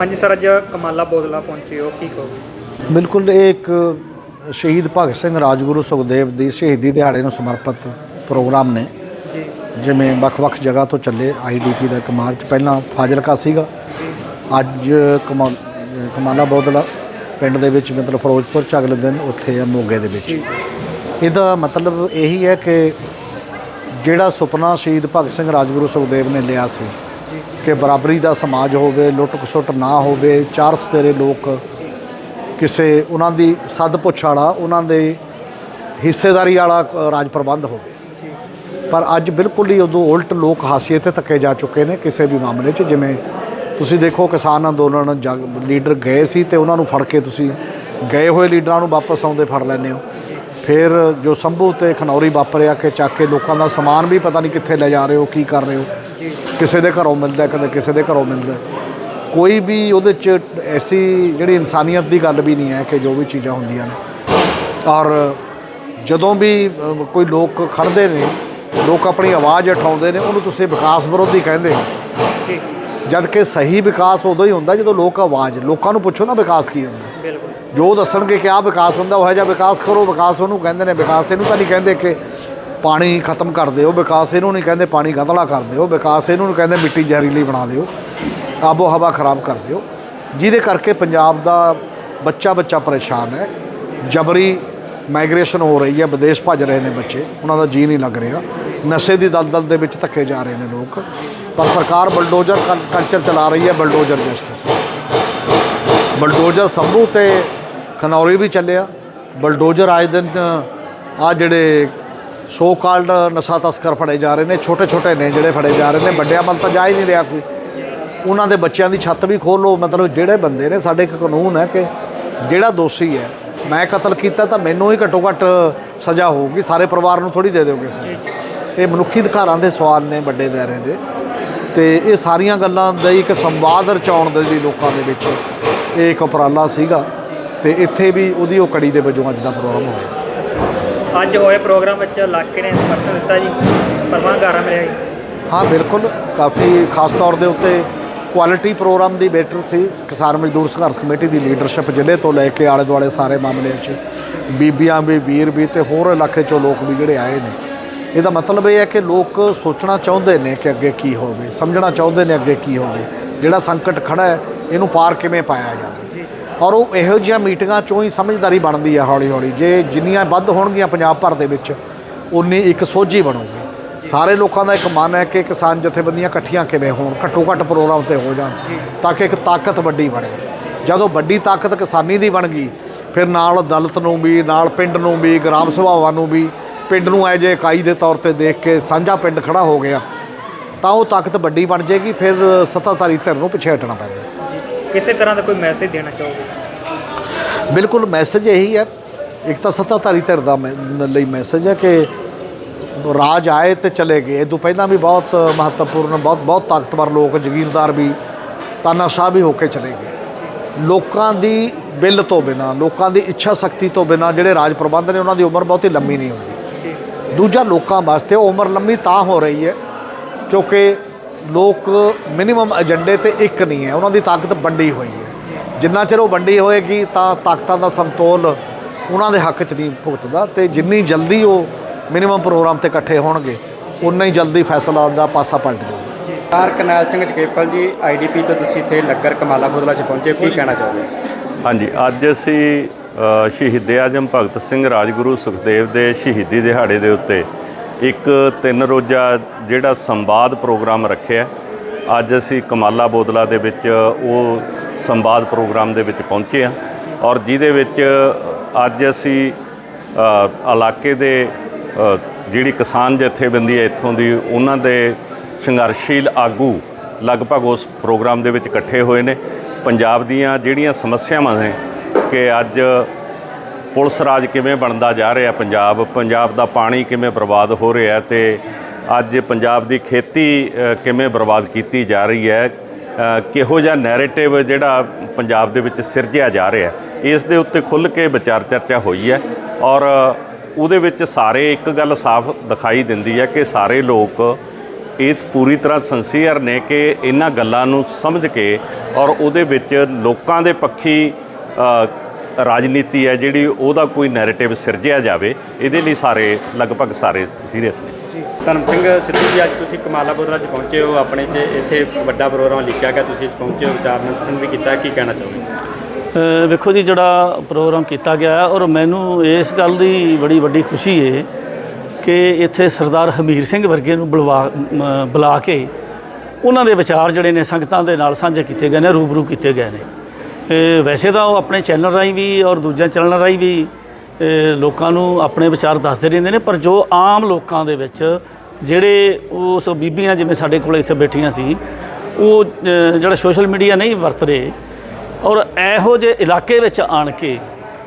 ਹਾਂਜੀ ਸਰ ਅੱਜ ਕਮਾਲਾ ਬੋਦਲਾ ਪਹੁੰਚੇ ਹੋ ਕੀ ਕਹੋਗੇ? ਬਿਲਕੁਲ ਇਹ ਇੱਕ ਸ਼ਹੀਦ ਭਗਤ ਸਿੰਘ ਰਾਜਗੁਰੂ ਸੁਖਦੇਵ ਦੀ ਸ਼ਹੀਦੀ ਦਿਹਾੜੇ ਨੂੰ ਸਮਰਪਿਤ ਪ੍ਰੋਗਰਾਮ ਨੇ। ਜੀ। ਜਿਵੇਂ ਵੱਖ-ਵੱਖ ਜਗ੍ਹਾ ਤੋਂ ਚੱਲੇ ਆਈਡੀਪੀ ਦਾ ਇੱਕ ਮਾਰਚ ਪਹਿਲਾਂ ਫਾਜ਼ਿਲਕਾ ਸੀਗਾ। ਅੱਜ ਕਮਾ ਕਮਾਲਾ ਬੋਦਲਾ ਪਿੰਡ ਦੇ ਵਿੱਚ ਮਤਲਬ ਫਿਰੋਜ਼ਪੁਰ ਚ ਅਗਲੇ ਦਿਨ ਉੱਥੇ ਆ ਮੋਗੇ ਦੇ ਵਿੱਚ। ਇਹਦਾ ਮਤਲਬ ਇਹੀ ਹੈ ਕਿ ਜਿਹੜਾ ਸੁਪਨਾ ਸ਼ਹੀਦ ਭਗਤ ਸਿੰਘ ਰਾਜਗੁਰੂ ਸੁਖਦੇਵ ਨੇ ਲਿਆ ਸੀ ਕਿ ਬਰਾਬਰੀ ਦਾ ਸਮਾਜ ਹੋਵੇ ਲੁੱਟ ਖਸੁੱਟ ਨਾ ਹੋਵੇ, ਚਾਰ ਸਪੇਰੇ ਲੋਕ ਕਿਸੇ ਉਹਨਾਂ ਦੀ ਸੱਦ ਪੁੱਛ ਵਾਲਾ, ਉਹਨਾਂ ਦੇ ਹਿੱਸੇਦਾਰੀ ਵਾਲਾ ਰਾਜ ਪ੍ਰਬੰਧ ਹੋਵੇ। ਪਰ ਅੱਜ ਬਿਲਕੁਲ ਹੀ ਉਦੋਂ ਉਲਟ ਲੋਕ ਹਾਸੀਏ ਤੇ ਧੱਕੇ ਜਾ ਚੁੱਕੇ ਨੇ ਕਿਸੇ ਵੀ ਮਾਮਲੇ 'ਚ, ਜਿਵੇਂ ਤੁਸੀਂ ਦੇਖੋ ਕਿਸਾਨ ਅੰਦੋਲਨ ਜਗ, ਲੀਡਰ ਗਏ ਸੀ ਤੇ ਉਹਨਾਂ ਨੂੰ ਫੜ ਕੇ ਤੁਸੀਂ ਗਏ ਹੋਏ ਲੀਡਰਾਂ ਨੂੰ ਵਾਪਸ ਆਉਂਦੇ ਫੜ ਲੈਂਦੇ ਹੋ। ਫਿਰ ਜੋ ਸੰਭੂ ਤੇ ਖਨੌਰੀ ਵਾਪਰਿਆ ਕਿ ਚੱਕ ਕੇ ਲੋਕਾਂ ਦਾ ਸਮਾਨ ਵੀ ਪਤਾ ਨਹੀਂ ਕਿੱਥੇ ਲੈ ਜਾ ਰਹੇ ਹੋ, ਕੀ ਕਰ ਰਹੇ ਹੋ। ਕਿਸੇ ਦੇ ਘਰੋਂ ਮਿਲਦਾ ਕਦੇ ਕਿਸੇ ਦੇ ਘਰੋਂ ਮਿਲਦਾ। ਕੋਈ ਵੀ ਉਹਦੇ 'ਚ ਐਸੀ ਜਿਹੜੀ ਇਨਸਾਨੀਅਤ ਦੀ ਗੱਲ ਵੀ ਨਹੀਂ ਹੈ ਕਿ ਜੋ ਵੀ ਚੀਜ਼ਾਂ ਹੁੰਦੀਆਂ ਨੇ। ਔਰ ਜਦੋਂ ਵੀ ਕੋਈ ਲੋਕ ਖੜਦੇ ਨੇ ਲੋਕ ਆਪਣੀ ਆਵਾਜ਼ ਉਠਾਉਂਦੇ ਨੇ ਉਹਨੂੰ ਤੁਸੀਂ ਵਿਕਾਸ ਵਿਰੋਧੀ ਕਹਿੰਦੇ ਹੋ। ਜਦ ਕਿ ਸਹੀ ਵਿਕਾਸ ਉਦੋਂ ਹੀ ਹੁੰਦਾ ਜਦੋਂ ਲੋਕ ਆਵਾਜ਼ ਲੋਕਾਂ ਨੂੰ ਪੁੱਛੋ ਨਾ ਵਿਕਾਸ ਕੀ ਹੁੰਦਾ। ਬਿਲਕੁਲ। ਜੋ ਦੱਸਣਗੇ ਕਿ ਆਹ ਵਿਕਾਸ ਹੁੰਦਾ ਉਹ ਜਿਹਾ ਵਿਕਾਸ ਕਰੋ ਵਿਕਾਸ ਉਹਨੂੰ ਕਹਿੰਦੇ ਨੇ ਵਿਕਾਸ ਇਹਨੂੰ ਤਾਂ ਨਹੀਂ ਕਹਿੰਦੇ ਕਿ ਪਾਣੀ ਖਤਮ ਕਰ ਦਿਓ, ਵਿਕਾਸ ਇਹਨੂੰ ਨਹੀਂ ਕਹਿੰਦੇ ਪਾਣੀ ਗੰਧਲਾ ਕਰ ਦਿਓ, ਵਿਕਾਸ ਇਹਨੂੰ ਨਹੀਂ ਕਹਿੰਦੇ ਮਿੱਟੀ ਜ਼ਹਿਰੀਲੀ ਬਣਾ ਦਿਓ। ਆਬੋ ਹਵਾ ਖਰਾਬ ਕਰ ਦਿਓ। ਜਿਹਦੇ ਕਰਕੇ ਪੰਜਾਬ ਦਾ ਬੱਚਾ ਬੱਚਾ ਪਰੇਸ਼ਾਨ ਹੈ। ਜਬਰੀ ਮਾਈਗ੍ਰੇਸ਼ਨ ਹੋ ਰਹੀ ਹੈ, ਵਿਦੇਸ਼ ਭੱਜ ਰਹੇ ਨੇ ਬੱਚੇ, ਉਹਨਾਂ ਦਾ ਜੀ ਨਹੀਂ ਲੱਗ ਰਿਹਾ। ਨਸ਼ੇ ਦੀ ਦਲਦਲ ਦੇ ਵਿੱਚ ਧੱਕੇ ਜਾ ਰਹੇ ਨੇ ਲੋਕ। ਪਰ ਸਰਕਾਰ ਬਲਡੋਜ਼ਰ ਕਲ- ਕਲਚਰ ਚਲਾ ਰਹੀ ਹੈ, ਬਲਡੋਜ਼ਰ ਜਸਟਿਸ। ਬਲਡੋਜ਼ਰ ਸੰਭੂ ਤੇ ਖਨੌਰੀ ਵੀ ਚੱਲਿਆ। ਬਲਡੋਜ਼ਰ ਆਏ ਦਿਨ ਆ ਜਿਹੜੇ ਸੋ ਕਾਲਡ ਨਸ਼ਾ ਤਸਕਰ ਫੜੇ ਜਾ ਰਹੇ ਨੇ ਛੋਟੇ ਛੋਟੇ ਨੇ ਜਿਹੜੇ ਫੜੇ ਜਾ ਰਹੇ ਨੇ, ਵੱਡਿਆਂ ਵੱਲ ਤਾਂ ਜਾ ਹੀ ਨਹੀਂ ਰਿਹਾ ਕੋਈ। ਉਹਨਾਂ ਦੇ ਬੱਚਿਆਂ ਦੀ ਛੱਤ ਵੀ ਖੋਲੋ ਮਤਲਬ ਜਿਹੜੇ ਬੰਦੇ ਨੇ, ਸਾਡੇ ਇੱਕ ਕਾਨੂੰਨ ਹੈ ਕਿ ਜਿਹੜਾ ਦੋਸ਼ੀ ਹੈ, ਮੈਂ ਕਤਲ ਕੀਤਾ ਤਾਂ ਮੈਨੂੰ ਹੀ ਘੱਟੋ ਘੱਟ ਸਜ਼ਾ ਹੋਊਗੀ, ਸਾਰੇ ਪਰਿਵਾਰ ਨੂੰ ਥੋੜੀ ਦੇ ਦਿਓਗੇ ਸਰ। ਇਹ ਮਨੁੱਖੀ ਅਧਿਕਾਰਾਂ ਦੇ ਸਵਾਲ ਨੇ ਵੱਡੇ ਦਾਇਰੇ ਦੇ। ਤੇ ਇਹ ਸਾਰੀਆਂ ਗੱਲਾਂ ਦਾ ਇੱਕ ਸੰਵਾਦ ਰਚਾਉਣ ਦੇ ਲਈ ਲੋਕਾਂ ਦੇ ਵਿੱਚ ਇਹ ਇੱਕ ਉਪਰਾਲਾ ਸੀਗਾ, ਤੇ ਇੱਥੇ ਵੀ ਉਹਦੀ ਉਹ ਕੜੀ ਦੇ ਵਜੋਂ ਅੱਜ ਦਾ ਪ੍ਰੋਗਰਾਮ ਹੋਇਆ ਅੱਜ ਹੋਏ ਪ੍ਰੋਗਰਾਮ ਵਿੱਚ ਇਲਾਕੇ ਨੇ ਸਮਰਥਨ ਦਿੱਤਾ ਜੀ ਪਰਵਾਹਗਾਰਾ ਮਿਲਿਆ ਜੀ। ਹਾਂ ਬਿਲਕੁਲ। ਕਾਫੀ ਖਾਸ ਤੌਰ ਦੇ ਉੱਤੇ ਕੁਆਲਿਟੀ ਪ੍ਰੋਗਰਾਮ ਦੀ ਬੈਟਰ ਸੀ। ਕਿਸਾਨ ਮਜ਼ਦੂਰ ਸੰਘਰਸ਼ ਕਮੇਟੀ ਦੀ ਲੀਡਰਸ਼ਿਪ ਜ਼ਿਲ੍ਹੇ ਤੋਂ ਲੈ ਕੇ ਆਲੇ ਦੁਆਲੇ ਸਾਰੇ ਮਾਮਲਿਆਂ 'ਚ ਬੀਬੀਆਂ ਵੀ ਵੀਰ ਵੀ ਤੇ ਹੋਰ ਇਲਾਕੇ 'ਚੋਂ ਲੋਕ ਵੀ ਜਿਹੜੇ ਆਏ ਨੇ। ਇਹਦਾ ਮਤਲਬ ਇਹ ਹੈ ਕਿ ਲੋਕ ਸੋਚਣਾ ਚਾਹੁੰਦੇ ਨੇ ਕਿ ਅੱਗੇ ਕੀ ਹੋਵੇ ਸਮਝਣਾ ਚਾਹੁੰਦੇ ਨੇ ਅੱਗੇ ਕੀ ਹੋਵੇ। ਜਿਹੜਾ ਸੰਕਟ ਖੜਾ ਹੈ ਇਹਨੂੰ ਪਾਰ ਕਿਵੇਂ ਪਾਇਆ ਜਾਵੇ? ਔਰ ਉਹ ਇਹੋ ਜਿਹੀਆਂ ਮੀਟਿੰਗਾਂ 'ਚੋਂ ਹੀ ਸਮਝਦਾਰੀ ਬਣਦੀ ਹੈ ਹੌਲੀ ਹੌਲੀ। ਜੇ ਜਿੰਨੀਆਂ ਵੱਧ ਹੋਣਗੀਆਂ ਪੰਜਾਬ ਭਰ ਦੇ ਵਿੱਚ ਉਨੀ ਇੱਕ ਸੋਝੀ ਬਣੂਗੀ। ਸਾਰੇ ਲੋਕਾਂ ਦਾ ਇੱਕ ਮਨ ਹੈ ਕਿ ਕਿਸਾਨ ਜਥੇਬੰਦੀਆਂ ਇਕੱਠੀਆਂ ਕਿਵੇਂ ਹੋਣ, ਘੱਟੋ ਘੱਟ ਪ੍ਰੋਗਰਾਮ ਤੇ ਹੋ ਜਾਣ, ਤਾਂ ਕਿ ਇੱਕ ਤਾਕਤ ਵੱਡੀ ਬਣੇ। ਜਦੋਂ ਵੱਡੀ ਤਾਕਤ ਕਿਸਾਨੀ ਦੀ ਬਣ ਗਈ, ਫਿਰ ਨਾਲ ਦਲਿਤ ਨੂੰ ਵੀ, ਨਾਲ ਪਿੰਡ ਨੂੰ ਵੀ, ਗ੍ਰਾਮ ਸਭਾਵਾਂ ਨੂੰ ਵੀ, ਪਿੰਡ ਨੂੰ ਐ ਜੇ ਇਕਾਈ ਦੇ ਤੌਰ ਤੇ ਦੇਖ ਕੇ ਸਾਂਝਾ ਪਿੰਡ ਖੜਾ ਹੋ ਗਿਆ, ਤਾਂ ਉਹ ਤਾਕਤ ਵੱਡੀ ਬਣ ਜਾਏਗੀ, ਫਿਰ ਸੱਤਾਧਾਰੀ ਧਿਰ ਨੂੰ ਪਿੱਛੇ ਹਟਣਾ ਪੈਂਦਾ। ਕਿਸੇ ਤਰ੍ਹਾਂ ਦਾ ਕੋਈ ਮੈਸੇਜ ਦੇਣਾ ਚਾਹੋਗੇ? ਬਿਲਕੁਲ ਮੈਸੇਜ ਇਹੀ ਹੈ। ਇੱਕ ਤਾਂ ਸੱਤਾਧਾਰੀ ਧਿਰ ਦਾ ਮੈ- ਲਈ ਮੈਸੇਜ ਹੈ ਕਿ ਰਾਜ ਆਏ ਤੇ ਚਲੇ ਗਏ। ਇਹ ਤੋਂ ਪਹਿਲਾਂ ਵੀ ਬਹੁਤ ਮਹੱਤਵਪੂਰਨ ਬਹੁਤ ਬਹੁਤ ਤਾਕਤਵਰ ਲੋਕ ਜ਼ਗੀਰਦਾਰ ਵੀ ਤਾਨਾਸ਼ਾਹ ਵੀ ਹੋ ਕੇ ਚਲੇ ਗਏ। ਲੋਕਾਂ ਦੀ ਬਿੱਲ ਤੋਂ ਬਿਨਾ ਲੋਕਾਂ ਦੀ ਇੱਛਾ ਸ਼ਕਤੀ ਤੋਂ ਬਿਨਾ ਜਿਹੜੇ ਰਾਜ ਪ੍ਰਬੰਧ ਨੇ ਉਹਨਾਂ ਦੀ ਉਮਰ ਬਹੁਤੀ ਲੰਮੀ ਨਹੀਂ ਹੁੰਦੀ। ਦੂਜਾ ਲੋਕਾਂ ਵਾਸਤੇ ਉਹ ਉਮਰ ਲੰਮੀ ਤਾਂ ਹੋ ਰਹੀ ਹੈ ਕਿਉਂਕਿ ਲੋਕ ਮਿਨੀਮਮ ਏਜੰਡੇ ਤੇ ਇੱਕ ਨਹੀਂ ਹੈ। ਉਹਨਾਂ ਦੀ ਤਾਕਤ ਵੰਡੀ ਹੋਈ ਹੈ। ਜਿੰਨਾ ਚਿਰ ਉਹ ਵੰਡੀ ਹੋਏਗੀ ਤਾਂ ਤਾਕਤਾਂ ਦਾ ਸਮਤੋਲ ਉਹਨਾਂ ਦੇ ਹੱਕ 'ਚ ਨਹੀਂ ਭੁਗਤਦਾ ਤੇ ਜਿੰਨੀ ਜਲਦੀ ਉਹ ਮਿਨੀਮਮ ਪ੍ਰੋਗਰਾਮ ਤੇ ਇਕੱਠੇ ਹੋਣਗੇ ਉਨਾ ਹੀ ਜਲਦੀ ਫੈਸਲਾ ਦਾ ਪਾਸਾ ਪਲਟ ਜਾਊਗਾ। ਆਰ ਕਰਨੈਲ ਸਿੰਘ ਜਕੇਪਲ ਜੀ ਆਈਡੀਪੀ ਤੋਂ ਤੁਸੀਂ ਇੱਥੇ ਲੱਗਰ ਕਮਾਲਾ ਬੋਦਲਾ ਚ ਪਹੁੰਚੇ ਕੀ ਕਹਿਣਾ ਚਾਹੋਗੇ? ਹਾਂਜੀ ਅੱਜ ਅਸੀਂ ਸ਼ਹੀਦ ਆਜਮ ਭਗਤ ਸਿੰਘ ਰਾਜਗੁਰੂ ਸੁਖਦੇਵ ਦੇ ਸ਼ਹੀਦੀ ਦਿਹਾੜੇ ਦੇ ਉੱਤੇ ਇੱਕ ਤਿੰਨ ਰੋਜ਼ਾ ਜਿਹੜਾ ਸੰਵਾਦ ਪ੍ਰੋਗਰਾਮ ਰੱਖਿਆ। ਅੱਜ ਅਸੀਂ ਕਮਾਲਾ ਬੋਦਲਾ ਦੇ ਵਿੱਚ ਉਹ ਸੰਵਾਦ ਪ੍ਰੋਗਰਾਮ ਦੇ ਵਿੱਚ ਪਹੁੰਚੇ ਹਾਂ ਔਰ ਜਿਹਦੇ ਵਿੱਚ ਅੱਜ ਅਸੀਂ ਇਲਾਕੇ ਦੇ ਜਿਹੜੀ ਕਿਸਾਨ ਜਥੇਬੰਦੀ ਹੈ ਇੱਥੋਂ ਦੀ, ਉਹਨਾਂ ਦੇ ਸੰਘਰਸ਼ੀਲ ਆਗੂ ਲਗਭਗ ਉਸ ਪ੍ਰੋਗਰਾਮ ਦੇ ਵਿੱਚ ਇਕੱਠੇ ਹੋਏ ਨੇ। ਪੰਜਾਬ ਦੀਆਂ ਜਿਹੜੀਆਂ ਸਮੱਸਿਆਵਾਂ ਨੇ ਕਿ ਅੱਜ ਪੁਲਿਸ ਰਾਜ ਕਿਵੇਂ ਬਣਦਾ ਜਾ ਰਿਹਾ ਪੰਜਾਬ? ਪੰਜਾਬ ਦਾ ਪਾਣੀ ਕਿਵੇਂ ਬਰਬਾਦ ਹੋ ਰਿਹਾ ਹੈ ਤੇ ਅੱਜ ਪੰਜਾਬ ਦੀ ਖੇਤੀ ਕਿਵੇਂ ਬਰਬਾਦ ਕੀਤੀ ਜਾ ਰਹੀ ਹੈ? ਕਿਹੋ ਜਿਹਾ ਨੈਰੇਟਿਵ ਜਿਹੜਾ ਪੰਜਾਬ ਦੇ ਵਿੱਚ ਸਿਰਜਿਆ ਜਾ ਰਿਹਾ ਇਸ ਦੇ ਉੱਤੇ ਖੁੱਲ੍ਹ ਕੇ ਵਿਚਾਰ ਚਰਚਾ ਹੋਈ ਹੈ ਔਰ ਉਹਦੇ ਵਿੱਚ ਸਾਰੇ ਇੱਕ ਗੱਲ ਸਾਫ਼ ਦਿਖਾਈ ਦਿੰਦੀ ਹੈ ਕਿ ਸਾਰੇ ਲੋਕ ਇਹ ਪੂਰੀ ਤਰ੍ਹਾਂ ਸੰਸੀਅਰ ਨੇ ਕਿ ਇਹਨਾਂ ਗੱਲਾਂ ਨੂੰ ਸਮਝ ਕੇ ਔਰ ਉਹਦੇ ਵਿੱਚ ਲੋਕਾਂ ਦੇ ਪੱਖੀ ਰਾਜਨੀਤੀ ਹੈ ਜਿਹੜੀ ਉਹਦਾ ਕੋਈ ਨੈਰੇਟਿਵ ਸਿਰਜਿਆ ਜਾਵੇ ਇਹਦੇ ਲਈ ਸਾਰੇ ਲਗਭਗ ਸਾਰੇ ਸੀਰੀਅਸ ਨੇ। ਜੀ ਧਰਮ ਸਿੰਘ ਸਿੱਧੂ ਜੀ ਅੱਜ ਤੁਸੀਂ ਕਮਾਲਾ ਬੋਦਲਾ 'ਚ ਪਹੁੰਚੇ ਹੋ ਆਪਣੇ 'ਚ। ਇੱਥੇ ਵੱਡਾ ਪ੍ਰੋਗਰਾਮ ਲਿਖਿਆ ਗਿਆ ਤੁਸੀਂ ਪਹੁੰਚੇ ਹੋ ਵਿਚਾਰ ਮੰਥਨ ਵੀ ਕੀਤਾ ਕੀ ਕਹਿਣਾ ਚਾਹੋਗੇ? ਵੇਖੋ ਜੀ ਜਿਹੜਾ ਪ੍ਰੋਗਰਾਮ ਕੀਤਾ ਗਿਆ ਹੈ ਔਰ ਮੈਨੂੰ ਇਸ ਗੱਲ ਦੀ ਬੜੀ ਵੱਡੀ ਖੁਸ਼ੀ ਹੈ ਕਿ ਇੱਥੇ ਸਰਦਾਰ ਹਮੀਰ ਸਿੰਘ ਵਰਗੇ ਨੂੰ ਬੁਲਵਾ ਬੁਲਾ ਕੇ ਉਹਨਾਂ ਦੇ ਵਿਚਾਰ ਜਿਹੜੇ ਨੇ ਸੰਗਤਾਂ ਦੇ ਨਾਲ ਸਾਂਝੇ ਕੀਤੇ ਗਏ ਨੇ ਰੂਬਰੂ ਕੀਤੇ ਗਏ ਨੇ। ਵੈਸੇ ਤਾਂ ਉਹ ਆਪਣੇ ਚੈਨਲ ਰਾਹੀਂ ਵੀ ਔਰ ਦੂਜਿਆਂ ਚੈਨਲਾਂ ਰਾਹੀਂ ਵੀ ਲੋਕਾਂ ਨੂੰ ਆਪਣੇ ਵਿਚਾਰ ਦੱਸਦੇ ਰਹਿੰਦੇ ਨੇ, ਪਰ ਜੋ ਆਮ ਲੋਕਾਂ ਦੇ ਵਿੱਚ ਜਿਹੜੇ ਉਸ ਬੀਬੀਆਂ ਜਿਵੇਂ ਸਾਡੇ ਕੋਲ ਇੱਥੇ ਬੈਠੀਆਂ ਸੀ, ਉਹ ਜਿਹੜਾ ਸੋਸ਼ਲ ਮੀਡੀਆ ਨਹੀਂ ਵਰਤ ਰਹੇ ਔਰ ਇਹੋ ਜਿਹੇ ਇਲਾਕੇ ਵਿੱਚ ਆਣ ਕੇ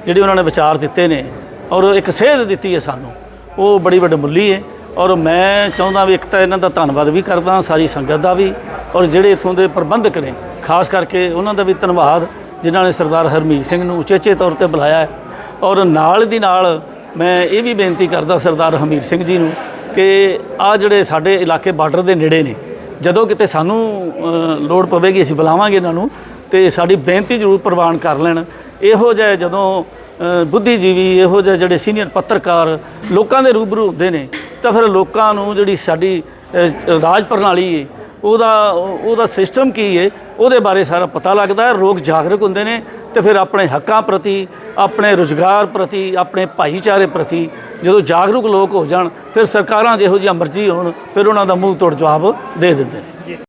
ਜਿਹੜੇ ਉਹਨਾਂ ਨੇ ਵਿਚਾਰ ਦਿੱਤੇ ਨੇ ਔਰ ਇੱਕ ਸੇਧ ਦਿੱਤੀ ਹੈ ਸਾਨੂੰ, ਉਹ ਬੜੀ ਵੱਡਮੁੱਲੀ ਹੈ ਔਰ ਮੈਂ ਚਾਹੁੰਦਾ ਵੀ ਇੱਕ ਤਾਂ ਇਹਨਾਂ ਦਾ ਧੰਨਵਾਦ ਵੀ ਕਰਦਾ, ਸਾਰੀ ਸੰਗਤ ਦਾ ਵੀ ਔਰ ਜਿਹੜੇ ਇਥੋਂ ਦੇ ਪ੍ਰਬੰਧਕ ਨੇ, ਖਾਸ ਕਰਕੇ ਉਹਨਾਂ ਦਾ ਵੀ ਧੰਨਵਾਦ ਜਿਨ੍ਹਾਂ ਨੇ ਸਰਦਾਰ ਹਰਮੀਤ ਸਿੰਘ ਨੂੰ ਉਚੇਚੇ ਤੌਰ ਤੇ ਬੁਲਾਇਆ ਔਰ ਨਾਲ ਦੀ ਨਾਲ ਮੈਂ ਇਹ ਵੀ ਬੇਨਤੀ ਕਰਦਾ ਸਰਦਾਰ ਹਮੀਰ ਸਿੰਘ ਜੀ ਨੂੰ ਕਿ ਆ ਜਿਹੜੇ ਸਾਡੇ ਇਲਾਕੇ ਬਾਰਡਰ ਦੇ ਨੇੜੇ ਨੇ, ਜਦੋਂ ਕਿਤੇ ਸਾਨੂੰ ਲੋੜ ਪਵੇਗੀ ਅਸੀਂ ਬੁਲਾਵਾਂਗੇ ਇਹਨਾਂ ਨੂੰ ਤੇ ਸਾਡੀ ਬੇਨਤੀ ਜ਼ਰੂਰ ਪ੍ਰਵਾਨ ਕਰ ਲੈਣ। ਇਹੋ ਜਿਹੇ ਜਦੋਂ ਬੁੱਧੀਜੀਵੀ, ਇਹੋ ਜਿਹੇ ਜਿਹੜੇ ਸੀਨੀਅਰ ਪੱਤਰਕਾਰ ਲੋਕਾਂ ਦੇ ਰੂਬਰੂ ਹੁੰਦੇ ਨੇ, ਤਾਂ ਫਿਰ ਲੋਕਾਂ ਨੂੰ ਜਿਹੜੀ ਸਾਡੀ ਰਾਜ ਪ੍ਰਣਾਲੀ ਹੈ ਉਹਦਾ ਉਹਦਾ ਸਿਸਟਮ ਕੀ ਹੈ ਉਹਦੇ ਬਾਰੇ ਸਾਰਾ ਪਤਾ ਲੱਗਦਾ ਹੈ ਲੋਕ ਜਾਗਰੂਕ ਹੁੰਦੇ ਨੇ ਤੇ ਫਿਰ ਆਪਣੇ ਹੱਕਾਂ ਪ੍ਰਤੀ, ਆਪਣੇ ਰੁਜ਼ਗਾਰ ਪ੍ਰਤੀ, ਆਪਣੇ ਭਾਈਚਾਰੇ ਪ੍ਰਤੀ ਜਦੋਂ ਜਾਗਰੂਕ ਲੋਕ ਹੋ ਜਾਣ, ਫਿਰ ਸਰਕਾਰਾਂ ਜਿਹੋ ਜਿਹੀਆਂ ਮਰਜ਼ੀ ਹੋਣ, ਫਿਰ ਉਹਨਾਂ ਦਾ ਮੂੰਹ ਤੋੜ ਜਵਾਬ ਦੇ ਦਿੰਦੇ ਨੇ।